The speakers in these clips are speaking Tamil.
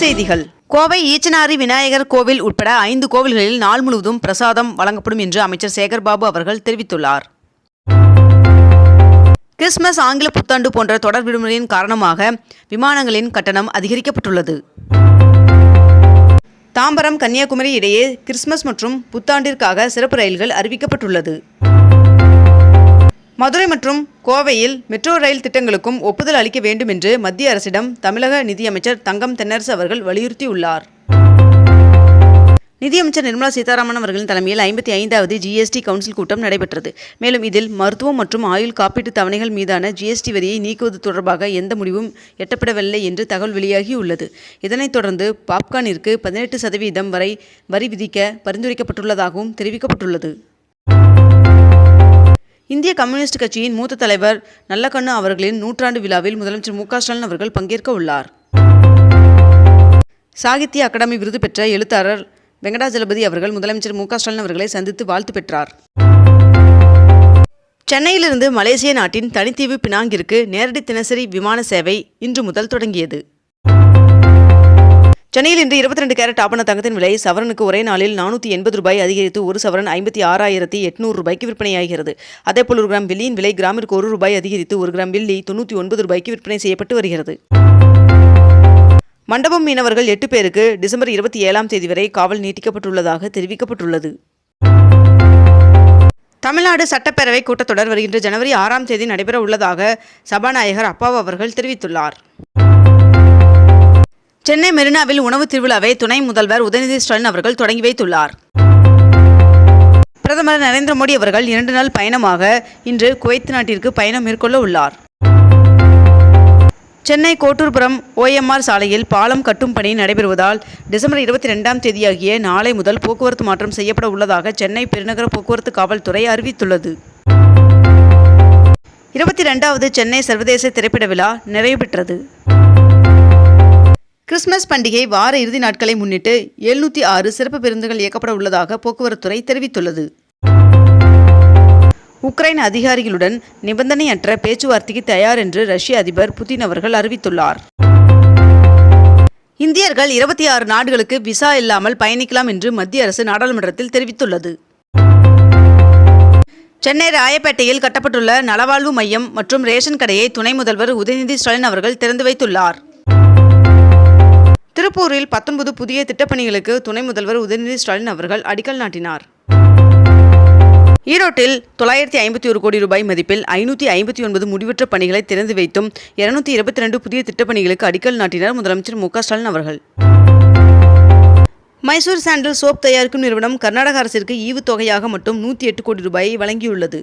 செய்திகள். கோவை ஈச்சனாரி விநாயகர் கோவில் உட்பட ஐந்து கோவில்களில் நாள் முழுவதும் பிரசாதம் வழங்கப்படும் என்று அமைச்சர் சேகர்பாபு அவர்கள் தெரிவித்துள்ளார். கிறிஸ்துமஸ் ஆங்கில புத்தாண்டு போன்ற தொடர் விடுமுறையின் காரணமாக விமானங்களின் கட்டணம் அதிகரிக்கப்பட்டுள்ளது. தாம்பரம் கன்னியாகுமரி இடையே கிறிஸ்துமஸ் மற்றும் புத்தாண்டிற்காக சிறப்பு ரயில்கள் அறிவிக்கப்பட்டுள்ளது. மதுரை மற்றும் கோவையில் மெட்ரோ ரயில் திட்டங்களுக்கும் ஒப்புதல் அளிக்க வேண்டும் என்று மத்திய அரசிடம் தமிழக நிதியமைச்சர் தங்கம் தென்னரசு அவர்கள் வலியுறுத்தியுள்ளார். நிதியமைச்சர் நிர்மலா சீதாராமன் அவர்களின் தலைமையில் ஐம்பத்தி ஐந்தாவது ஜிஎஸ்டி கவுன்சில் கூட்டம் நடைபெற்றது. மேலும் இதில் மருத்துவம் மற்றும் ஆயுள் காப்பீட்டு தவணைகள் மீதான ஜிஎஸ்டி வரியை நீக்குவது தொடர்பாக எந்த முடிவும் எட்டப்படவில்லை என்று தகவல் வெளியாகியுள்ளது. இதனைத் தொடர்ந்து பாப்கானிற்கு பதினெட்டு சதவீதம் வரை வரி விதிக்க பரிந்துரைக்கப்பட்டுள்ளதாகவும் தெரிவிக்கப்பட்டுள்ளது. இந்திய கம்யூனிஸ்ட் கட்சியின் மூத்த தலைவர் நல்லக்கண்ணு அவர்களின் நூற்றாண்டு விழாவில் முதலமைச்சர் மு ஸ்டாலின் அவர்கள் பங்கேற்க உள்ளார். சாகித்ய அகாடமி விருது பெற்ற எழுத்தாளர் வெங்கடாஜலபதி அவர்கள் முதலமைச்சர் மு ஸ்டாலின் அவர்களை சந்தித்து வாழ்த்து பெற்றார். சென்னையிலிருந்து மலேசிய நாட்டின் தனித்தீவு பினாங்கிற்கு நேரடி தினசரி விமான சேவை இன்று முதல் தொடங்கியது. சென்னையில் இன்று இருபத்தி ரெண்டு கேரட் ஆபண தங்கத்தின் விலை சவரனுக்கு ஒரே நாளில் நானூற்றி எண்பது ரூபாய் அதிகரித்து ஒரு சவரன் ஐம்பத்தி ஆறாயிரத்தி எட்நூறு ரூபாய்க்கு விற்பனையாகிறது. அதேபோல் ஒரு கிராம் வெள்ளியின் விலை கிராமிற்கு ஒரு ரூபாய் அதிகரித்து ஒரு கிராம் வெள்ளி தொண்ணூற்றி ஒன்பது ரூபாய்க்கு விற்பனை செய்யப்பட்டு வருகிறது. மண்டபம் மீனவர்கள் எட்டு பேருக்கு டிசம்பர் இருபத்தி ஏழாம் தேதி வரை காவல் நீட்டிக்கப்பட்டுள்ளதாக தெரிவிக்கப்பட்டுள்ளது. தமிழ்நாடு சட்டப்பேரவை கூட்டத்தொடர் வருகின்ற ஜனவரி ஆறாம் தேதி நடைபெற உள்ளதாக சபாநாயகர் அப்பாவு அவர்கள் தெரிவித்துள்ளார். சென்னை மெரினாவில் உணவு திருவிழாவை துணை முதல்வர் உதயநிதி ஸ்டாலின் அவர்கள் தொடங்கி வைத்துள்ளார். பிரதமர் நரேந்திர மோடி அவர்கள் இரண்டு நாள் பயணமாக இன்று குவைத் நாட்டிற்கு பயணம் மேற்கொள்ள உள்ளார். சென்னை கோட்டூர்புரம் ஓஎம்ஆர் சாலையில் பாலம் கட்டும் பணி நடைபெறுவதால் டிசம்பர் இருபத்தி ரெண்டாம் தேதியாகிய நாளை முதல் போக்குவரத்து மாற்றம் செய்யப்பட உள்ளதாக சென்னை பெருநகர போக்குவரத்து காவல்துறை அறிவித்துள்ளது. இருபத்தி ரெண்டாவது சென்னை சர்வதேச திரைப்பட விழா நிறைவு பெற்றது. கிறிஸ்துமஸ் பண்டிகை வார இறுதி நாட்களை முன்னிட்டு எழுநூற்றி ஆறு சிறப்பு பேருந்துகள் இயக்கப்பட உள்ளதாக போக்குவரத்துறை தெரிவித்துள்ளது. உக்ரைன் அதிகாரிகளுடன் நிபந்தனையற்ற பேச்சுவார்த்தைக்கு தயார் என்று ரஷ்ய அதிபர் புதின் அவர்கள் அறிவித்துள்ளார். இந்தியர்கள் இருபத்தி ஆறு நாடுகளுக்கு விசா இல்லாமல் பயணிக்கலாம் என்று மத்திய அரசு நாடாளுமன்றத்தில் தெரிவித்துள்ளது. சென்னை ராயப்பேட்டையில் கட்டப்பட்டுள்ள நலவாழ்வு மையம் மற்றும் ரேஷன் கடையை துணை முதல்வர் உதயநிதி ஸ்டாலின் அவர்கள் திறந்து வைத்துள்ளார். திருப்பூரில் பத்தொன்பது புதிய திட்டப்பணிகளுக்கு துணை முதல்வர் உதயநிதி ஸ்டாலின் அவர்கள் அடிக்கல் நாட்டினார். ஈரோட்டில் தொள்ளாயிரத்தி ஐம்பத்தி ஒரு கோடி ரூபாய் மதிப்பில் ஐநூற்றி ஐம்பத்தி ஒன்பது முடிவுற்ற பணிகளை திறந்து வைத்தும் இருநூத்தி இருபத்தி ரெண்டு புதிய திட்டப்பணிகளுக்கு அடிக்கல் நாட்டினார் முதலமைச்சர் மு ஸ்டாலின் அவர்கள். மைசூர் சாண்டல் சோப் தயாரிக்கும் நிறுவனம் கர்நாடக அரசிற்கு ஈவுத்தொகையாக மட்டும் நூற்றி எட்டு கோடி ரூபாயை வழங்கியுள்ளது.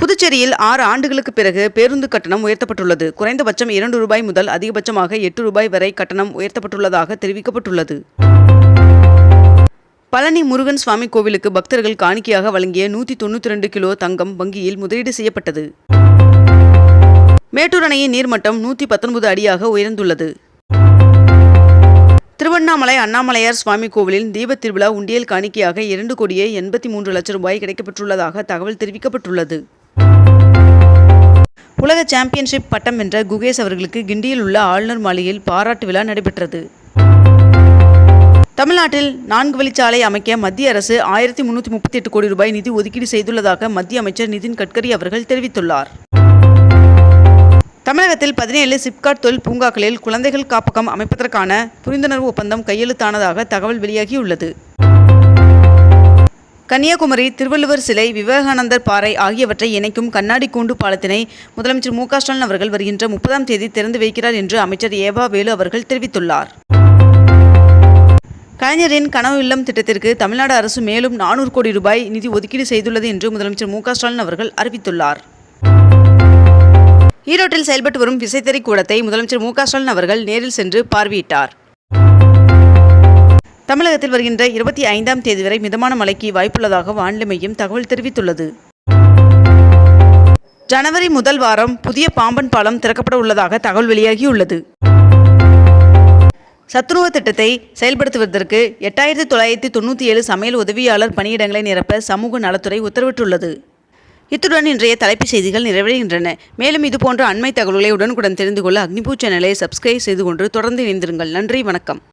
புதுச்சேரியில் ஆறு ஆண்டுகளுக்கு பிறகு பேருந்து கட்டணம் உயர்த்தப்பட்டுள்ளது. குறைந்தபட்சம் இரண்டு ரூபாய் முதல் அதிகபட்சமாக எட்டு ரூபாய் வரை கட்டணம் உயர்த்தப்பட்டுள்ளதாக தெரிவிக்கப்பட்டுள்ளது. பழனி முருகன் சுவாமி கோவிலுக்கு பக்தர்கள் காணிக்கையாக வழங்கிய நூற்றி தொண்ணூற்றி ரெண்டு கிலோ தங்கம் வங்கியில் முதலீடு செய்யப்பட்டது. மேட்டூர் அணையின் நீர்மட்டம் நூற்றி பத்தொன்பது அடியாக உயர்ந்துள்ளது. திருவண்ணாமலை அண்ணாமலையார் சுவாமி கோவிலில் தீபத் திருவிழா உண்டியல் காணிக்கையாக இரண்டு கோடியே எண்பத்தி மூன்று லட்சம் ரூபாய் கிடைக்கப்பட்டுள்ளதாக தகவல் தெரிவிக்கப்பட்டுள்ளது. உலக சாம்பியன்ஷிப் பட்டம் வென்ற குகேஷ் அவர்களுக்கு கிண்டியில் உள்ள ஆளுநர் மாளிகையில் பாராட்டு விழா நடைபெற்றது. தமிழ்நாட்டில் நான்கு வழிச்சாலை அமைக்க மத்திய அரசு ஆயிரத்தி முன்னூற்றி முப்பத்தி எட்டு கோடி ரூபாய் நிதி ஒதுக்கீடு செய்துள்ளதாக மத்திய அமைச்சர் நிதின் கட்கரி அவர்கள் தெரிவித்துள்ளார். தமிழகத்தில் பதினேழு சிப்காட் தொழில் பூங்காக்களில் குழந்தைகள் காப்பகம் அமைப்பதற்கான புரிந்துணர்வு ஒப்பந்தம் கையெழுத்தானதாக தகவல் வெளியாகியுள்ளது. கன்னியாகுமரி திருவள்ளுவர் சிலை விவேகானந்தர் பாறை ஆகியவற்றை இணைக்கும் கண்ணாடி கூண்டு பாலத்தினை முதலமைச்சர் மு ஸ்டாலின் அவர்கள் வருகின்ற முப்பதாம் தேதி திறந்து வைக்கிறார் என்று அமைச்சர் ஏவா வேலு அவர்கள் தெரிவித்துள்ளார். கலைஞரின் கனவு இல்லம் திட்டத்திற்கு தமிழ்நாடு அரசு மேலும் நானூறு கோடி ரூபாய் நிதி ஒதுக்கீடு செய்துள்ளது என்று முதலமைச்சர் மு ஸ்டாலின் அவர்கள் அறிவித்துள்ளார். ஈரோட்டில் செயல்பட்டு வரும் விசைத்தறி கூடத்தை முதலமைச்சர் மு ஸ்டாலின் அவர்கள் நேரில் சென்று பார்வையிட்டார். தமிழகத்தில் வருகின்ற இருபத்தி ஐந்தாம் தேதி வரை மிதமான மழைக்கு வாய்ப்புள்ளதாக வானிலை மையம் தகவல் தெரிவித்துள்ளது. ஜனவரி முதல் வாரம் புதிய பாம்பன் பாலம் திறக்கப்பட உள்ளதாக தகவல் வெளியாகியுள்ளது. சத்துணவு திட்டத்தை செயல்படுத்துவதற்கு எட்டாயிரத்தி தொள்ளாயிரத்தி தொண்ணூற்றி ஏழு சமையல் உதவியாளர் பணியிடங்களை நிரப்ப சமூக நலத்துறை உத்தரவிட்டுள்ளது. இத்துடன் இன்றைய தலைப்புச் செய்திகள் நிறைவடைகின்றன. மேலும் இதுபோன்ற அண்மை தகவல்களை உடனுக்குடன் தெரிந்து கொள்ள அக்னிபூ சேனலை சப்ஸ்கிரைப் செய்து கொண்டு தொடர்ந்து இணைந்திருங்கள். நன்றி வணக்கம்.